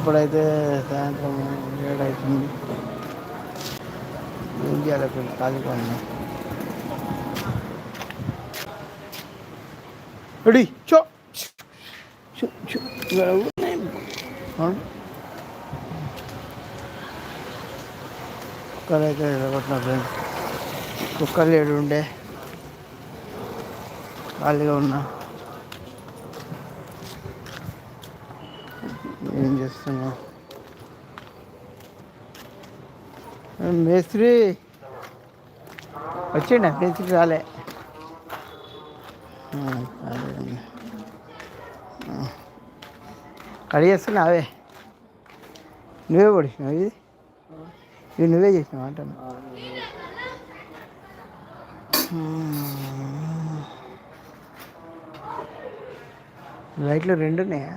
ఇప్పుడైతే సాయంత్రం ఏడు అవుతుంది ఏం చేయాలి ఇప్పుడు ఖాళీగా ఉన్నా? రెడీ చో. చూ చూ. కుక్కలు అయితే ఫ్రెండ్స్. కుక్కలు ఏడు ఉండే ఖాళీగా ఉన్నా. ఏం చేస్తున్నా మేస్త్రి? వచ్చిండ? మేస్త్రి రాలే. కడిగేస్తున్నా అవే నువ్వే పొడిచినావు ఇది? ఇది నువ్వే చేసినావు అంటాను లైట్లు రెండు ఉన్నాయా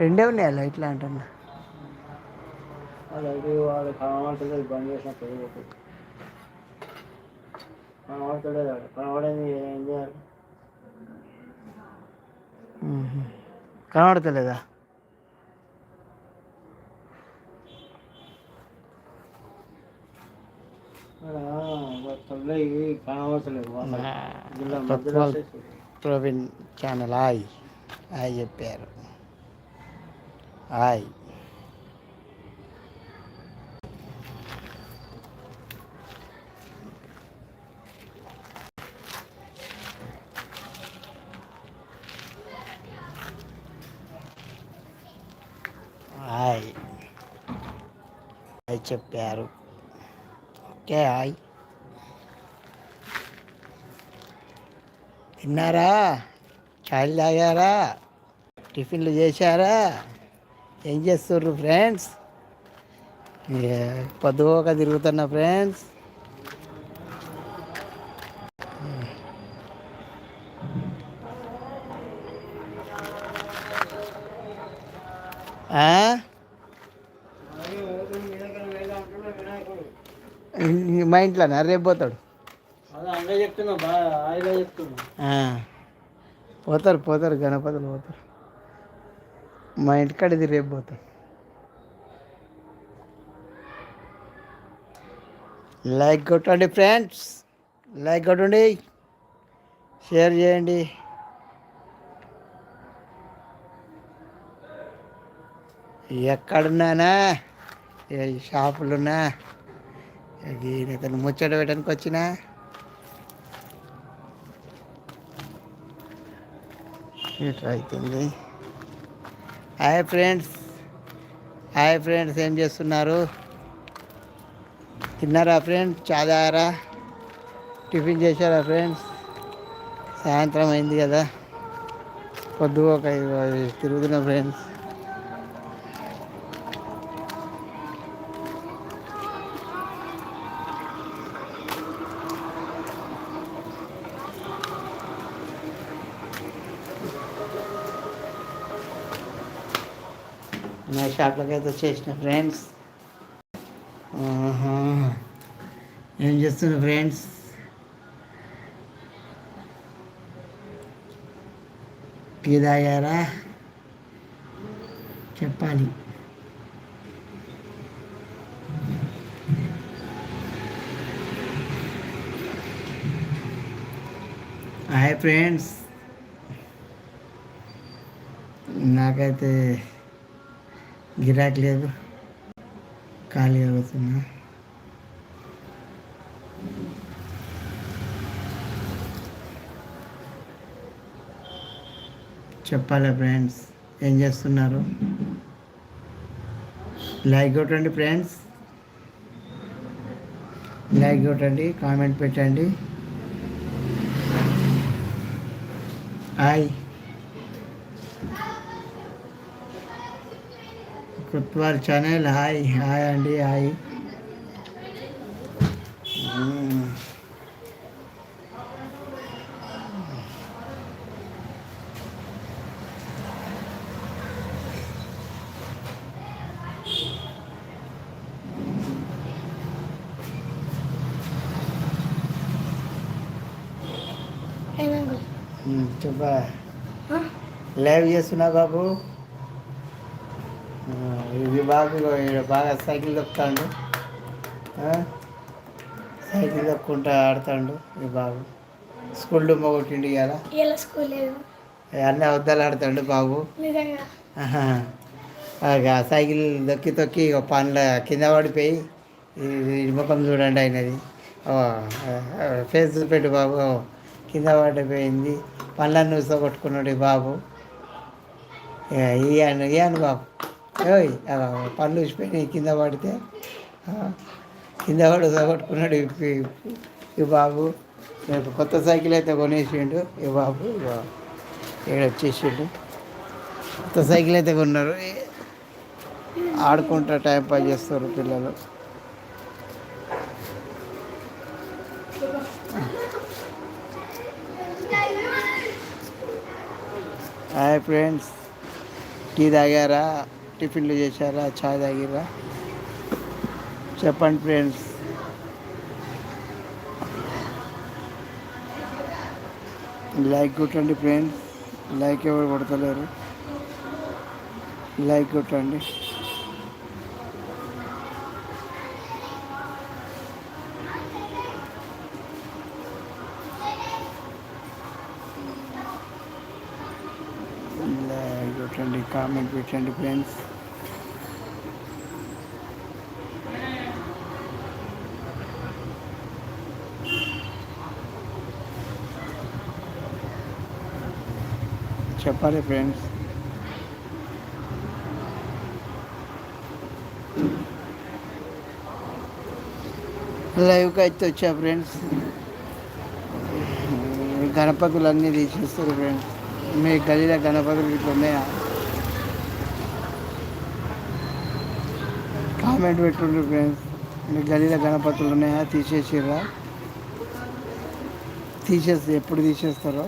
రెండే ఉన్నాయా లైట్లు అంటున్నా అలాగే వాడు కనబడుతుంది బంద్ కనబడతలేదు వాడు. కనబడేది ఏం చేయాలి? కనబడతలేదా? కనబడతలేదు. ప్రవీణ్ ఛానల్ హాయ్ హాయ్ చెప్పారు. హాయ్ హాయ్ హాయ్ చెప్పారు. ఓకే హాయ్ తిన్నారా? చాయ్ తాగారా? టిఫిన్లు చేశారా? ఏం చేస్తుర్రు ఫ్రెండ్స్? పొద్దుపోక తిరుగుతున్న ఫ్రెండ్స్. మా ఇంట్లోనా? రేపు పోతాడు. పోతారు పోతారు. గణపతులు పోతారు. మా ఇంటికాడ ఇది రేపు పోతాం. లైక్ కొట్టండి ఫ్రెండ్స్. లైక్ కొట్టండి. షేర్ చేయండి. ఎక్కడున్నానా? ఏ షాపులున్నా? ఇతను ముచ్చట పెట్టడానికి వచ్చినా? ఇట్లా అవుతుంది హాయ్ ఫ్రెండ్స్. హాయ్ ఫ్రెండ్స్ ఏం చేస్తున్నారు? తిన్నారా ఫ్రెండ్స్? చాదారా టిఫిన్ చేశారా ఫ్రెండ్స్? సాయంత్రం అయింది కదా. పొద్దు ఒక తిరుగుతున్న ఫ్రెండ్స్. షాప్లోకి అయితే వచ్చేసిన ఫ్రెండ్స్. ఏం చేస్తున్నా ఫ్రెండ్స్? టీ తాగారా? చెప్పాలి. Hi friends. నాకైతే గిరాకీ లేదు. ఖాళీ అవుతున్నా. చెప్పాలా ఫ్రెండ్స్? ఏం చేస్తున్నారు? లైక్ కొట్టండి ఫ్రెండ్స్. లైక్ కొట్టండి కామెంట్ పెట్టండి. Hi. Kutwar channel hi hi అండి హాయ్ మ్మ్. మ్మ్, చెప్పా లైవ్ చేస్తున్నా బాబు ఆ, ఇగో ఈడ బాగా సైకిల్ తొక్కుతాడు? సైకిల్ తొక్కుంటా ఆడుతాడు ఈ బాబు. స్కూల్ డుమ్మ కొట్టిండు ఇవాళ లేదు. అన్నీ అబద్ధాలు ఆడుతాడు బాబు? సైకిల్ దొక్కి తొక్కి పండ్ల కింద పడిపోయి ముఖం చూడండి అయినది ఫేస్ చూపెట్టు బాబు. కింద పడిపోయింది. పండ్లను చూసా కొట్టుకున్నాడు ఈ బాబు. ఇయ్యాను ఇయ్యాను బాబు. ఓయ్ ఆ, పళ్ళు ఊసిపోయినాయి కింద పడితే కింద పడి కొట్టుకున్నాడు ఈ- బాబు. రేపు కొత్త సైకిల్ అయితే కొనేసిండు ఈ బాబు. ఇక్కడ వచ్చేసిండు. కొత్త సైకిల్ అయితే కొన్నారు. ఆడుకుంటా టైం పాస్ చేస్తారు పిల్లలు. హాయ్ ఫ్రెండ్స్ టీ తాగారా? టిఫిన్లు చేశారా చాయ్ తాగిరా చెప్పండి ఫ్రెండ్స్. లైక్ కొట్టండి ఫ్రెండ్స్. లైక్ ఎవరు కొడతలేరు. లైక్ కొట్టండి. లైక్ కొట్టండి కామెంట్ పెట్టండి ఫ్రెండ్స్. చెప్పాలి ఫ్రెండ్స్. లైవ్కి అయితే వచ్చా ఫ్రెండ్స్. గణపతులు అన్నీ తీసేస్తారు ఫ్రెండ్స్. మీ గదిలో గణపతులు ఇట్లా ఉన్నాయా? Comment పెట్టుండ్రు friends. మీ గదిలో గణపతులు ఉన్నాయా? తీసేసిర్రా? తీసేస్తే ఎప్పుడు తీసేస్తారో?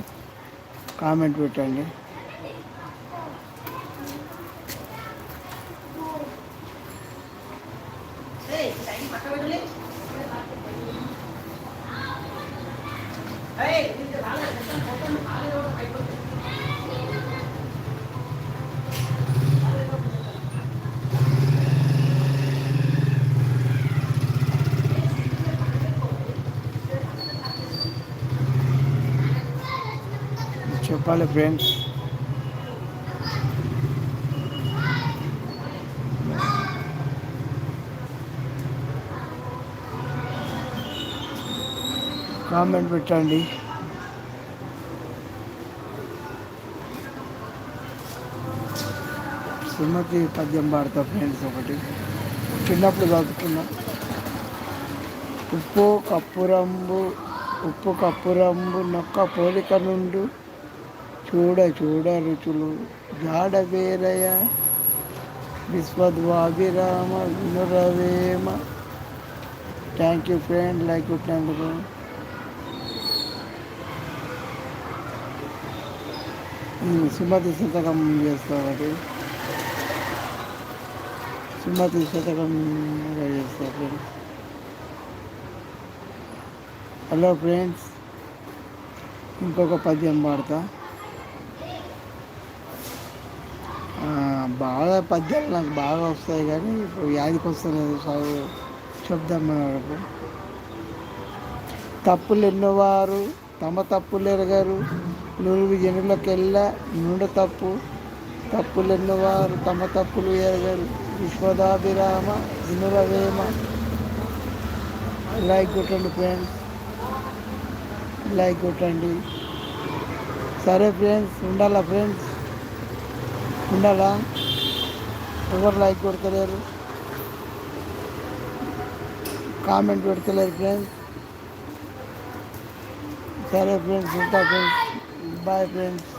కామెంట్ పెట్టండి. చెప్పాలి ఫ్రెండ్స్. కామెంట్ పెట్టండి. సుమతి పద్యం పాడతా ఫ్రెండ్స్ ఒకటి. చిన్నప్పుడు చదువుకున్నా. ఉప్పు కప్పురంబు ఉప్పు కప్పురంబు నొక్క పోలిక నుండు చూడ చూడ రుచులు జాడ వేరయ. విశ్వద్వాభిరామ వినురవేమ. థ్యాంక్ యూ ఫ్రెండ్ లైక్ కొట్టినందుకు. సుమతి శతకం చేస్తామండి సుమతి శతకం చేస్తారు చేస్తా ఫ్రెండ్స్ హలో ఫ్రెండ్స్ ఇంకొక పద్యం పాడతా. బాగా పద్యాలు నాకు బాగా వస్తాయి కానీ ఇప్పుడు యాదికి వస్తలేదు చదువు చెప్దాం మనకు. తప్పులు ఎన్నోవారు తమ తప్పులు ఎరగరు నువ్వు జనులకెల్లా నుండ తప్పు. తప్పులు ఎన్నోవారు తమ తప్పులు ఎరగరు. విశ్వదాభిరామ వినురవేమ లైక్ కొట్టండి ఫ్రెండ్స్. లైక్ కొట్టండి. సరే ఫ్రెండ్స్ ఉండాలా ఫ్రెండ్స్? ఉండాలా? ఎవరు లైక్ కొడతలేరు? కామెంట్ పెడతలేరు ఫ్రెండ్స్ సరే ఫ్రెండ్స్ ఉంటా ఫ్రెండ్స్ బాయ్ ఫ్రెండ్స్